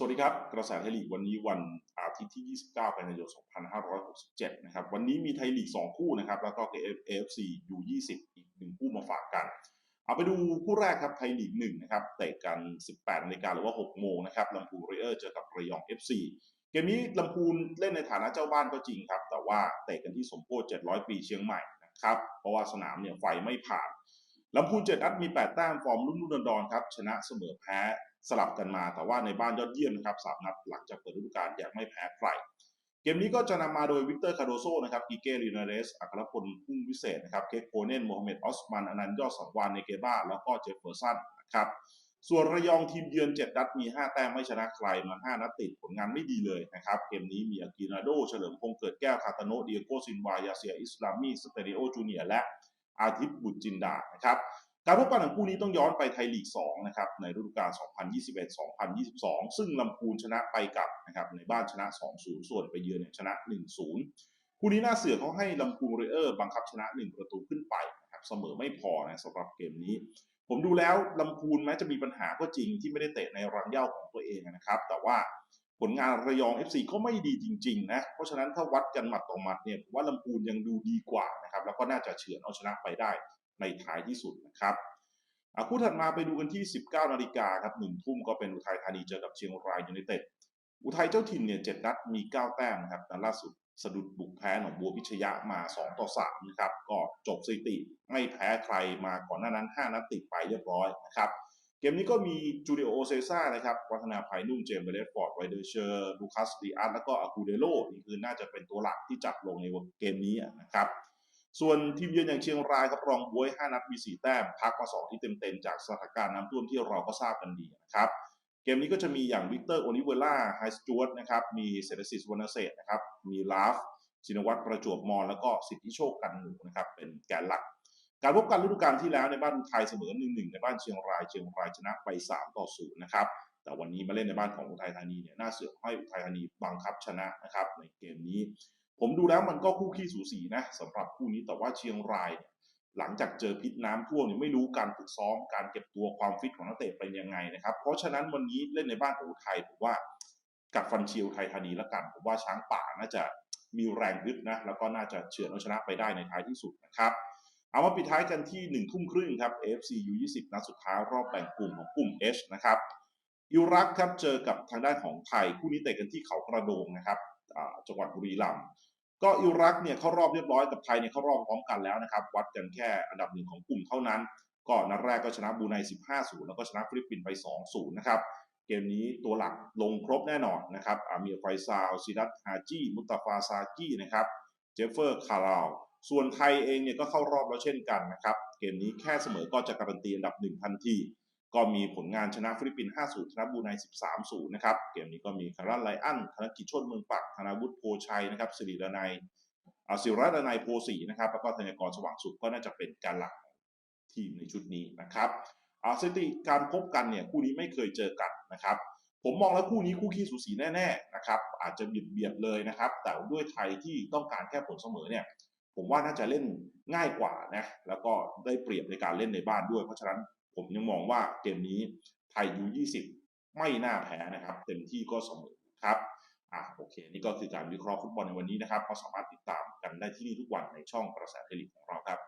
สวัสดีครับ กระแสไทยลีกวันนี้วันอาทิตย์ที่ 29 กันยายน 2567 นะครับ วันนี้มีไทยลีก 2 คู่นะครับ แล้วก็ AFC U20 อีกหนึ่งคู่มาฝากกัน เอาไปดูคู่แรกครับไทยลีก 1 นะครับ เตะกัน 18นาฬิกาหรือว่า 6 โมงนะครับลำพูนเรเออร์เจอกับระยอง FC เกมนี้ลำพูนเล่นในฐานะเจ้าบ้านก็จริงครับ แต่ว่าเตะกันที่สมโพธิ700 ปีเชียงใหม่นะครับ เพราะว่าสนามเนี่ยไฟไม่ผ่าน ลำพูนเจ็ดนัดมี8แต้มฟอร์มรุ่นรุ่นดอนครับชนะเสมอแพ้สลับกันมา แต่ว่าในบ้านยอดเยี่ยมนะครับสามนัดหลังจากเปิดฤดูกาลยังไม่แพ้ใครเกมนี้ก็จะนำมาโดยวิกเตอร์คาโดโซนะครับอีเกลินาเรสอัครพลพุ่งวิเศษนะครับเกกโกเนนโมฮัมเหม็ดออสมันอนันต์ยอดสังวานเนเกบ้า แล้วก็เจฟเฟอร์สันนะครับส่วนระยองทีมเยือนเจ็ดนัดมี 5 แต้มไม่ชนะใครมา 5 นัดติดผลงานไม่ดีเลยนะครับเกมนี้มีอากินาโด เฉลิมพงษ์เกิดแก้วคาตาโนเดียโกซินวายาเซียอิสลามีสเตเรโอจูเนียและ อาทิตย์บุตรจินดานะครับการพบกันของคู่นี้ต้องย้อนไปไทยลีก2นะครับในฤดูกาล 2021-2022 ซึ่งลำพูนชนะไปกับนะครับในบ้านชนะ 2-0 ส่วนไปเยือนเนี่ยชนะ 1-0 คู่นี้น่าเสือเขาให้ลำพูนเรเออร์บังคับชนะ 1 ประตูขึ้นไปนะครับเสมอไม่พอนะสำหรับเกมนี้ ผมดูแล้วลำพูนแม้จะมีปัญหาก็จริงที่ไม่ได้เตะในรังเย่าของตัวเองนะครับ แต่ว่า ผลงานระยอง FC ก็ไม่ดีจริง ๆ นะ เพราะฉะนั้นถ้าวัดกันหมัดต่อหมัดเนี่ยผมว่าลำพูนยังดูดีกว่านะครับ แล้วก็น่าจะเฉือนเอาชนะไปได้ในท้ายที่สุดนะครับคู่ถัดมาไปดูกันที่ 19 นาฬิกาครับหนึ่งทุ่มก็เป็นอุทัยธานีเจอกับเชียงรายยูไนเต็ด อุทัยเจ้าถิ่นเนี่ยเจ็ดนัดมี 9 แต้มนะครับแต่ล่าสุดสะดุดบุกแพ้หนองบัวพิชยะมา 2 ต่อ 3 นะครับ ก็จบสถิติไม่แพ้ใครมาก่อนหน้านั้น 5 นัดติดไปเรียบร้อยนะครับ เกมนี้ก็มีจูเดียโอเซซ่านะครับ วัฒนาภัยนุ่มเจมส์เบเลสฟอร์ดไวเดอร์เชอร์ลูคัสดีอาร์แล้วก็อากูเดโลนี่คือน่าจะเป็นตัวหลักที่จัดลงในเกมนี้นะครับ ส่วนทีมเยือนอย่างเชียงรายครับรองบวย 5 นัดมี 4 แต้ม พักมา 2 ที่เต็มๆ จากสถานการณ์น้ำท่วมที่เราก็ทราบกันดีนะครับเกมนี้ก็จะมีอย่างวิกเตอร์โอลิเวล่าไฮสจวตนะครับมีเซเดซิสวนาเซตนะครับมีลาฟชินวัตรประจวบมอนแล้วก็สิทธิโชคกันหนูนะครับเป็นแกนหลัก การพบกันฤดูกาลที่แล้วในบ้านไทยเสมอ1-1ในบ้านเชียงรายเชียงรายชนะไป 3 ต่อ0นะครับแต่วันนี้มาเล่นในบ้านของอุทัยธานีเนี่ยน่าเสือกให้อุทัยธานีบังคับชนะนะครับในเกมนี้ ผมดูแล้วมันก็คู่ขี้สูสีนะสำหรับคู่นี้แต่ว่าเชียงราย หลังจากเจอพิษน้ำท่วมเนี่ยไม่รู้การฝึกซ้อมการเก็บตัวความฟิตของนักเตะเป็นยังไงนะครับเพราะฉะนั้นวันนี้เล่นในบ้านของไทยผมว่ากัดฟันเชียวไทยธานีแล้วกันผมว่าช้างป่าน่าจะมีแรงยึดนะแล้วก็น่าจะเฉือนเอาชนะไปได้ในท้ายที่สุดนะครับ เอามาปิดท้ายกันที่หนึ่งทุ่มครึ่งครับ AFC U20 นัดสุดท้ายรอบแบ่งกลุ่มของกลุ่ม H นะครับอิรักครับเจอกับทางด้านของไทยคู่นี้เตะกันที่เขากระโดงนะครับจังหวัดบุรีรัมย์ก็อิรักเนี่ยเข้ารอบเรียบร้อยกับไทยเนี่ยเข้ารอบพร้อมกันแล้วนะครับ วัดกันแค่อันดับหนึ่งของกลุ่มเท่านั้นก็นัดแรกก็ชนะบูไน 15-0 แล้วก็ชนะฟิลิปปินส์ไป 2-0 นะครับ เกมนี้ตัวหลักลงครบแน่นอนนะครับอามีไฟซาวซิดัตฮาจีมุตตาฟาซากี้นะครับ เจฟเฟอร์คาราว ส่วนไทยเองเนี่ยก็เข้ารอบแล้วเช่นกันนะครับ เกมนี้แค่เสมอก็จะการันตีอันดับหนึ่งทันที ก็มีผลงานชนะฟิลิปปินส์5-0ชนะบูไน13-0 นะครับ เกมนี้ก็มีคาร์ลไลอันธนกิจชนเมืองปักธนาวุฒิโพชัยนะครับสิริดนายศิรัตนายโพสีนะครับแล้วก็ธนากรสว่างสุขก็น่าจะเป็นการหลักทีมในชุดนี้นะครับสถิติการพบกันเนี่ยคู่นี้ไม่เคยเจอกันนะครับ ผมมองแล้วคู่นี้คู่ขี้สูสีแน่ๆนะครับอาจจะเบียดเบียดเลยนะครับ แต่ด้วยไทยที่ต้องการแค่ผลเสมอเนี่ย ผมว่าน่าจะเล่นง่ายกว่านะแล้วก็ได้เปรียบในการเล่นในบ้านด้วย เพราะฉะนั้นผมยังมองว่าเกมนี้ไทยยู20 ไม่น่าแพ้นะครับ เต็มที่ก็เสมอครับอ่าโอเค นี่ก็คือการวิเคราะห์ฟุตบอลในวันนี้นะครับก็สามารถติดตามกันได้ที่นี่ทุกวันในช่องกระแสเทลิกของเราครับ